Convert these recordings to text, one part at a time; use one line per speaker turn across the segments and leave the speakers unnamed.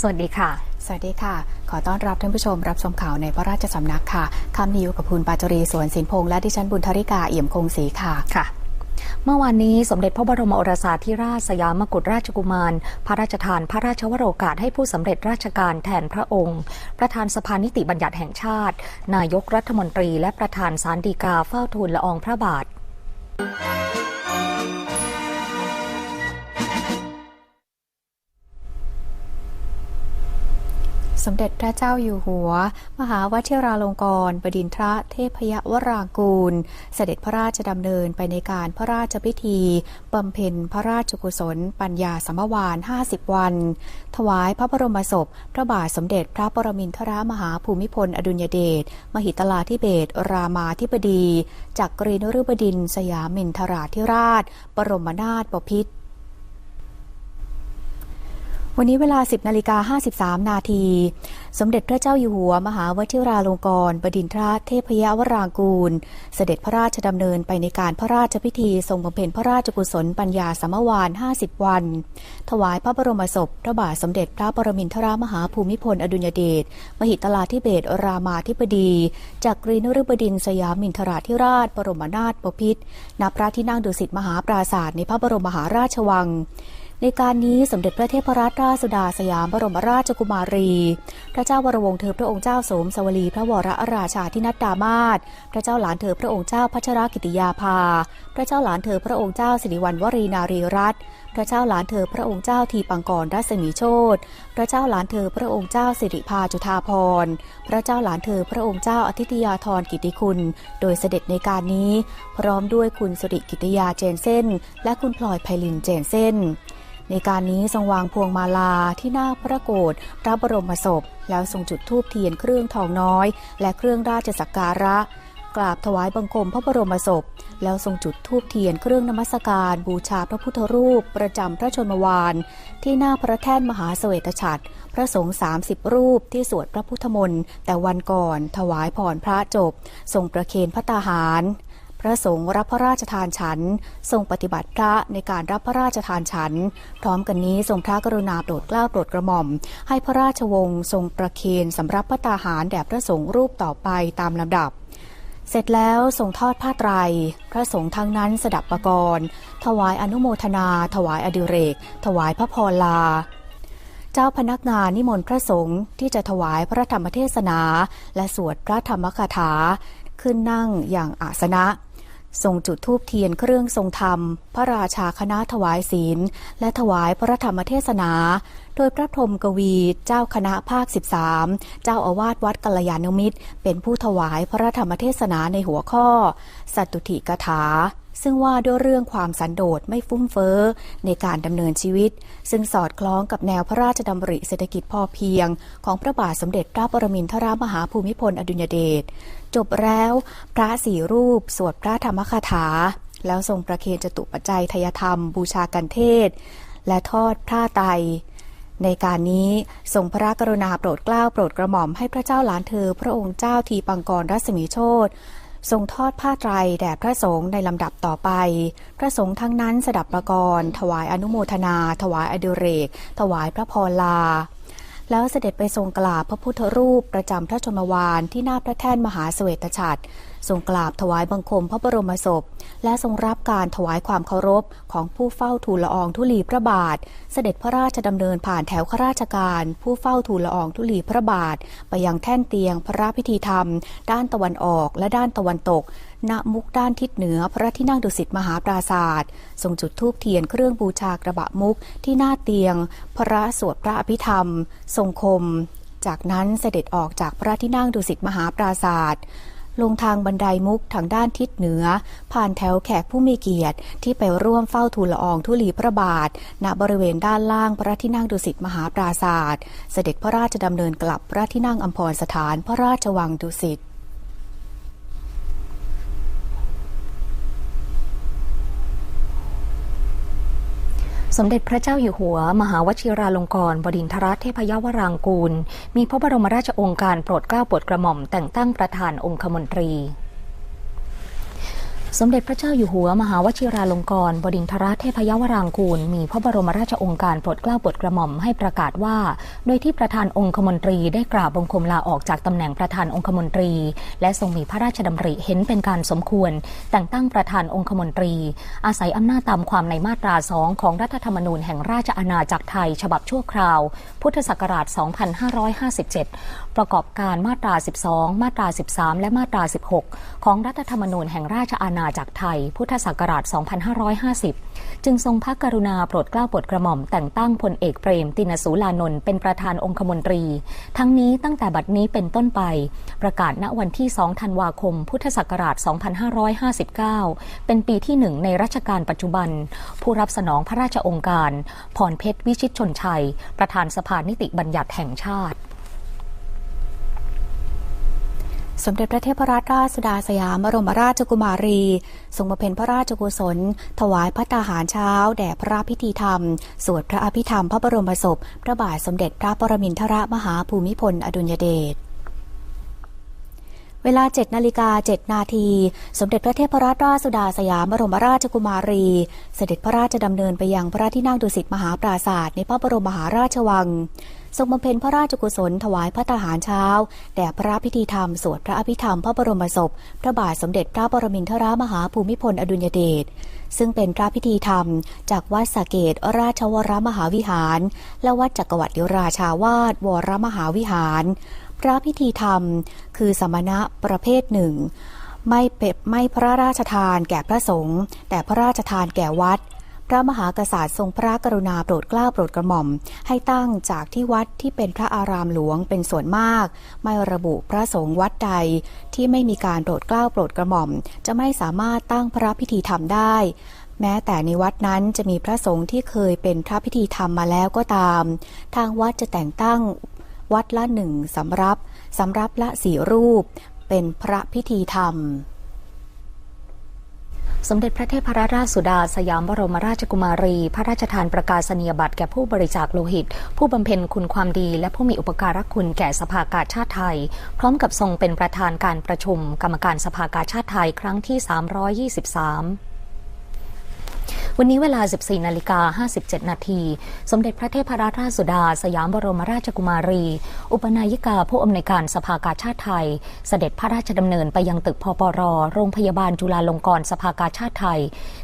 สวัสดีค่ะ
สวัสดีค่ะ ขอต้อนรับท่านผู้ชมรับชมข่าวในพระราชสำนักค่ะคำนิวกับคุณปาจรีสวนสินพงษ์และดิฉันบุญธริกาเอี่ยมคงศรีค่ะ
ค่ะเมื่อวานนี้สมเด็จพระบรมโอรสาธิราชสยามกุฎราชกุมาร พระราชทานพระราชวโรกาสให้ผู้สำเร็จราชการแทนพระองค์ ประธานสภานิติบัญญัติแห่งชาติ นายกรัฐมนตรี และประธานสารดีกาเฝ้าทูลละอองพระบาท
สมเด็จพระเจ้าอยู่หัว มหาวชิราลงกรบดินทระเทพยวรางกูล เสด็จพระราชดำเนินไปในการพระราชพิธีบำเพ็ญพระราชกุศล ปัญญาสมวาน 50 วัน ถวายพระบรมศพ พระบาทสมเด็จพระปรมินทรมหาภูมิพล อดุลยเดชมหิตลาธิเบศรามาธิบดี จากกรีนฤบดินสยามินทราธิราช บรมนาถบพิตร วันนี้เวลา 10นาฬิกา53 นาที สมเด็จพระเจ้าอยู่หัว มหาวชิราลงกรณบดินทราเทพยวรางกูล เสด็จพระราชดำเนินไปในการพระราชพิธี ทรงบำเพ็ญพระราชกุศลปัญญาสมวาน 50 วัน ถวายพระบรมศพ พระบาทสมเด็จพระปรมินทรามหาภูมิพล อดุลยเดช มหิตลาธิเบศรรามาธิบดี จากกรีนฤบดินสยามินทราธิราช บรมนาถบพิตรณพระที่นั่งดุสิตมหาปราศาสตร์ในพระบรมมหาราชวัง ในการนี้สมเด็จพระเทพรัตนราชสุดาสยามบรมราชกุมารี พระเจ้าวรวงศ์เธอพระองค์เจ้าสมสวลีพระวรราชาธินัดดามาศพระเจ้าหลานเธอพระองค์เจ้าพัชรกิติยาภา พระเจ้าหลานเธอพระองค์เจ้าสิริวัณวรีนารีรัตน์พระเจ้าหลานเธอพระองค์เจ้าทีปังกรรัศมีโชตพระเจ้าหลานเธอพระองค์เจ้าสิริภาจุธาพร พระเจ้าหลานเธอพระองค์เจ้าอธิตยาธรกิติคุณ โดยเสด็จในการนี้ พร้อมด้วยคุณสุริกิติยาเจนเส้นและคุณพลอยไพลินเจนเส้น ในการนี้ทรงวางพวงมาลาที่หน้าพระโกรธพระบรมศพ แล้วทรงจุดธูปเทียนเครื่องทองน้อย และเครื่องราชสักการะ กราบถวายบังคมพระบรมศพ แล้วทรงจุดธูปเทียนเครื่องนมัสการบูชาพระพุทธรูป ประจำพระชนมวานที่หน้าพระแท่นมหาเสวตฉัตรพระสงฆ์30 รูปที่สวดพระพุทธมนต์แต่วันก่อนถวายผ่อนพระจบ ทรงประเคนพระตาหาร พระสงฆ์รับพระราชทานฉัน ทรงปฏิบัติพระในการรับพระราชทานฉัน พร้อมกันนี้ทรงพระกรุณาโปรดเกล้าโปรดกระหม่อม ให้พระราชวงศ์ทรงประเคนสำรับพระตาหารแด่พระสงฆ์รูปต่อไปตามลำดับ เสร็จแล้วทรงทอดผ้าไตร พระสงฆ์ทั้งนั้นสดับประกรณ์ถวายอนุโมทนา ถวายอดิเรก ถวายพระพรลาเจ้าพนักงานนิมนต์พระสงฆ์ที่จะถวายพระธรรมเทศนา และสวดพระธรรมคาถา ขึ้นนั่งอย่างอาสนะ ทรงจุดธูปเทียนเครื่องทรงธรรม พระราชาคณะถวายศีล และถวายพระธรรมเทศนา โดยพระพรมกวีเจ้าคณะภาค 13 เจ้าอาวาสวัดกัลยาณมิตร เป็นผู้ถวายพระธรรมเทศนาในหัวข้อ สัตตุถิกถา ซึ่งว่าด้วยเรื่องความสันโดษไม่ฟุ่มเฟ้อในการดำเนินชีวิต ซึ่งสอดคล้องกับแนวพระราชดำริเศรษฐกิจพอเพียง ของพระบาทสมเด็จพระปรมินทรมหาภูมิพลอดุลยเดชจบแล้วพระสี่รูป สวดพระธรรมคาถา แล้วทรงประเคนจตุปัจจัยทยธรรม บูชากันเทศ และทอดผ้าไตในการนี้ทรงพระกรุณาโปรดเกล้าโปรดกระหม่อมให้พระเจ้าหลานเธอ พระองค์เจ้าทีปังกรรัศมีโชต ทรงทอดผ้าไตรแด่พระสงฆ์ในลำดับต่อไป พระสงฆ์ทั้งนั้นสดับประกรณ์ถวายอนุโมทนา ถวายอดุเรก ถวายพระพรลา แล้วเสด็จไปทรงกราบพระพุทธรูปประจำพระชนมวานที่หน้าพระแท่นมหาเสวตฉัตร ทรงกราบถวายบังคมพระบรมศพ และทรงรับการถวายความเคารพของผู้เฝ้าทูลละอองทุลีพระบาท เสด็จพระราชดำเนินผ่านแถวข้าราชการ ผู้เฝ้าทูลละอองทุลีพระบาท ไปยังแท่นเตียงพระราพิธีธรรม ด้านตะวันออกและด้านตะวันตกณมุกด้านทิศเหนือพระที่นั่งดุสิตมหาปราศาสตร์ทรงจุดธูปเทียนเครื่องบูชากระบะมุกที่หน้าเตียง พระสวดพระอภิธรรม ทรงคม จากนั้นเสด็จออกจากพระที่นั่งดุสิตมหาปราศาสตร์ ลงทางบันไดมุกทางด้านทิศเหนือ ผ่านแถวแขกผู้มีเกียรติ ที่ไปร่วมเฝ้าทูลละอองทุลีพระบาท ณบริเวณด้านล่างพระที่นั่งดุสิตมหาปราศาสตร์เสด็จพระราชดำเนินกลับพระที่นั่งอัมพรสถานพระราชวังดุสิต
สมเด็จพระเจ้าอยู่หัว มหาวชิราลงกรณบดินทรเทพยวรางกูล มีพระบรมราชองค์การโปรดเกล้าโปรดกระหม่อมแต่งตั้งประธานองคมนตรี สมเด็จพระเจ้าอยู่หัวมหาวชิราลงกรณ์บดินทรเทพยวรางกูล มีพระบรมราชองค์การโปรดเกล้าโปรดกระหม่อมให้ประกาศว่า โดยที่ประธานองคมนตรีได้กราบบังคมลาออกจากตำแหน่งประธานองคมนตรี และทรงมีพระราชดำริเห็นเป็นการสมควร แต่งตั้งประธานองคมนตรี อาศัยอำนาจตามความในมาตราสองของรัฐธรรมนูญแห่งราชอาณาจักรไทย ฉบับชั่วคราว พุทธศักราช 2557 ประกอบการมาตรา 12 มาตรา 13 และมาตรา 16 ของรัฐธรรมนูญแห่งราชอาณาจักไทย พุทธศักราช 2550 จึงทรงพระกรุณาโปรดเกล้าโปรดกระหม่อมแต่งตั้งพลเอกเปรม ตินสูลานนท์เป็นประธานองคมนตรี ทั้งนี้ตั้งแต่บัดนี้เป็นต้นไป ประกาศณวันที่ 2 ธันวาคม พุทธศักราช 2559 เป็นปีที่หนึ่งในรัชกาลปัจจุบัน ผู้รับสนองพระราชองค์การพรเพชรวิชิตชนชัย ประธานสภานิติบัญญัติแห่งชาติ
สมเด็จพระเทพรัตนราชสุดาสยามบรมราชกุมารีทรงบำเพ็ญพระราชกุศล ถวายพระตาหารเช้า แด่พระพิธีธรรม สวดพระอภิธรรมพระบรมศพ พระบาทสมเด็จพระปรมินทรมหาภูมิพล อดุลยเดช วลา 7 นาฬิกา 7 นาที สมเด็จพระเทพรัตนราชสุดาสยามบรมราชกุมารี เสด็จพระราชดำเนินไปยังพระที่นั่งดุสิตมหาปราศาสตร์ในพระบรมมหาราชวัง ทรงบำเพ็ญพระราชกุศลถวายพระทหารเช้า แด่พระพิธีธรรม สวดพระอภิธรรมพระบรมศพ พระบาทสมเด็จพระปรมินทรามหาภูมิพลอดุลยเดชซึ่งเป็นพระพิธีธรรม จากวัดสเกตราชวรมหาวิหาร และวัดจักรวรรดิราชาวาสวรมหาวิหาร พระพิธีธรรม คือสมณะประเภทหนึ่ง ไม่เป็ดไม่พระราชทานแก่พระสงฆ์แต่พระราชทานแก่วัด พระมหากษัตริย์ทรงพระกรุณาโปรดเกล้าโปรดกระหม่อม ให้ตั้งจากที่วัดที่เป็นพระอารามหลวงเป็นส่วนมาก ไม่ระบุพระสงฆ์วัดใดที่ไม่มีการโปรดเกล้าโปรดกระหม่อม จะไม่สามารถตั้งพระพิธีธรรมได้แม้แต่ในวัดนั้นจะมีพระสงฆ์ที่เคยเป็นพระพิธีธรรมมาแล้วก็ตาม ทางวัดจะแต่งตั้ง วัดละหนึ่งสำรับสำรับละสี่รูป เป็นพระพิธีธรรม
สมเด็จพระเทพรัตนราชสุดา สยามบรมราชกุมารี พระราชทานประกาศนียบัตรแก่ผู้บริจาคโลหิต ผู้บำเพ็ญคุณความดี และผู้มีอุปการะคุณแก่สภากาชาติไทย พร้อมกับทรงเป็นประธานการประชุม กรรมการสภากาชาติไทยครั้งที่ 323 วันนี้เวลา 14นาฬิกา57 นาทีสมเด็จพระเทพรัตนราชสุดา สยามบรมราชกุมารี อุปนายิกาผู้อำนวยการสภากาชาติไทย เสด็จพระราชดำเนินไปยังตึกพปร โรงพยาบาลจุฬาลงกรณ์สภากาชาติไทย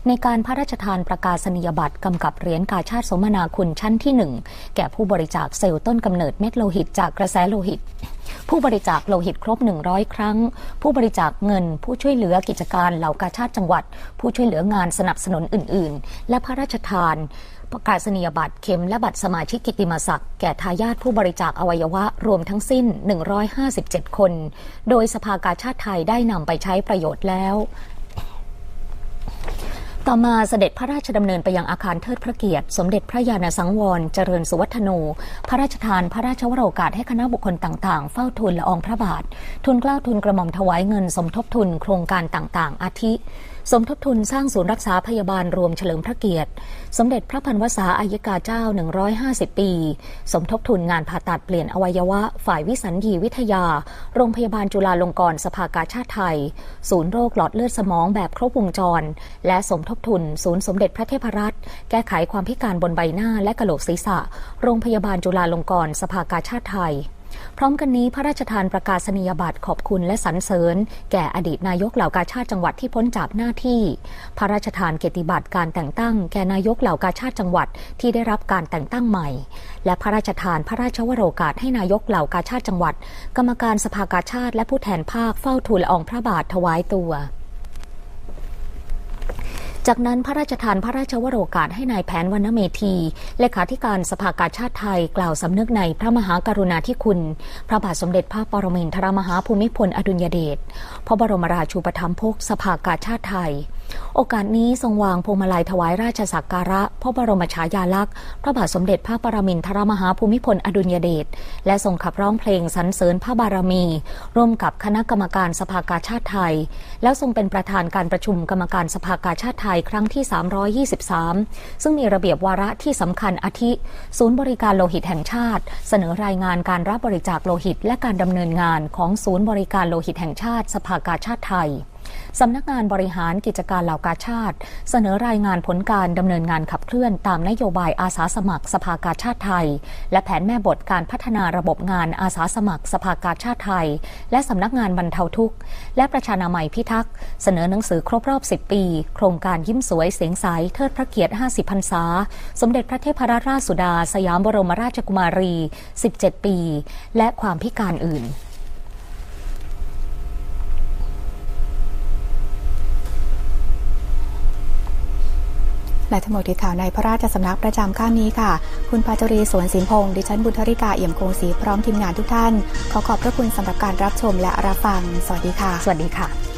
ในการพระราชทานประกาศนียบัตรกำกับเหรียญกาชาติสมนาคุณชั้นที่ 1 แก่ผู้บริจาคเซลล์ต้นกำเนิดเม็ดโลหิตจากกระแสโลหิตผู้บริจาคโลหิตครบ 100 ครั้ง ผู้บริจาคเงิน ผู้ช่วยเหลือกิจการเหล่ากาชาติจังหวัด ผู้ช่วยเหลืองานสนับสนุนอื่น ๆ และพระราชทานประกาศนียบัตรเข็มและบัตรสมาชิกกิติมศักดิ์แก่ทายาทผู้บริจาคอวัยวะรวมทั้งสิ้น 157 คน โดยสภากาชาติไทยได้นำไปใช้ประโยชน์แล้ว ต่อมาเสด็จพระราชดำเนินไปยังอาคารเทิดพระเกียรติ สมเด็จพระญาณสังวร เจริญสุวัฒโน พระราชทานพระราชวโรกาสให้คณะบุคคลต่างๆ เฝ้าทูลละอองพระบาท ทุนเกล้าทุนกระหม่อมถวายเงินสมทบทุนโครงการต่างๆ อาทิ สมทบทุนสร้างศูนย์รักษาพยาบาลรวมเฉลิมพระเกียรติ สมเด็จพระพันวษาอายกาเจ้า 150 ปี สมทบทุนงานผ่าตัดเปลี่ยนอวัยวะ ฝ่ายวิสัญญีวิทยา โรงพยาบาลจุฬาลงกรณ์สภากาชาติไทย ศูนย์โรคหลอดเลือดสมองแบบครบวงจร และสมทบทุน ศูนย์สมเด็จพระเทพรัตน์แก้ไขความพิการบนใบหน้าและกระโหลกศีรษะ โรงพยาบาลจุฬาลงกรณ์สภากาชาติไทย พร้อมกันนี้พระราชทานประกาศนียบัตรขอบคุณและสรรเสริญ แก่อดีตนายกเหล่ากาชาติจังหวัดที่พ้นจากหน้าที่ พระราชทานเกียรติบัตรการแต่งตั้ง แก่นายกเหล่ากาชาติจังหวัดที่ได้รับการแต่งตั้งใหม่ และพระราชทานพระราชวโรกาสให้นายกเหล่ากาชาติจังหวัด กรรมการสภากาชาติและผู้แทนภาคเฝ้าทูลละอองพระบาทถวายตัว จากนั้นพระราชทานพระราชวโรกาสให้นายแผนวรรณเมธีเลขาธิการสภากาชาติไทยกล่าวสำนึกในพระมหากรุณาธิคุณ พระบาทสมเด็จพระปรมินทรมหาภูมิพลอดุลยเดชพระบรมราชูปถัมภกสภากาชาติไทย โอกาสนี้ทรงวางพวงมาลัยถวายราชสักการะ พระบรมฉายาลักษณ์พระบาทสมเด็จพระปรมินทรมหาภูมิพลอดุลยเดชและทรงขับร้องเพลงสรรเสริญพระบารมี ร่วมกับคณะกรรมการสภากาชาติไทย แล้วทรงเป็นประธานการประชุมกรรมการสภากาชาติไทยครั้งที่ 323 ซึ่งมีระเบียบวาระที่สำคัญอาทิ ศูนย์บริการโลหิตแห่งชาติ เสนอรายงานการรับบริจาคโลหิต และการดำเนินงานของศูนย์บริการโลหิตแห่งชาติ สภากาชาติไทย สำนักงานบริหารกิจการเหล่ากาชาติ เสนอรายงานผลการดำเนินงานขับเคลื่อนตามนโยบายอาสาสมัครสภากาชาติไทย และแผนแม่บทการพัฒนาระบบงานอาสาสมัครสภากาชาติไทย และสำนักงานบรรเทาทุกข์ และประชานามัยพิทักษ์เสนอหนังสือครบรอบ 10 ปี โครงการยิ้มสวยเสียงใสเทิดพระเกียรติ 50 พรรษา สมเด็จพระเทพรัตนราชสุดา สยามบรมราชกุมารี 17 ปี และความพิการอื่น
และทั้งหมดที่ข่าวในพระราชสำนักประจำข้ามนี้ค่ะ คุณปาจรีสวนสินพงศ์ดิฉันบุญธริกาเอี่ยมคงศรีพร้อมทีมงานทุกท่าน ขอขอบพระคุณสำหรับการรับชมและรับฟัง สวัสดีค่ะ
สวัสดีค่ะ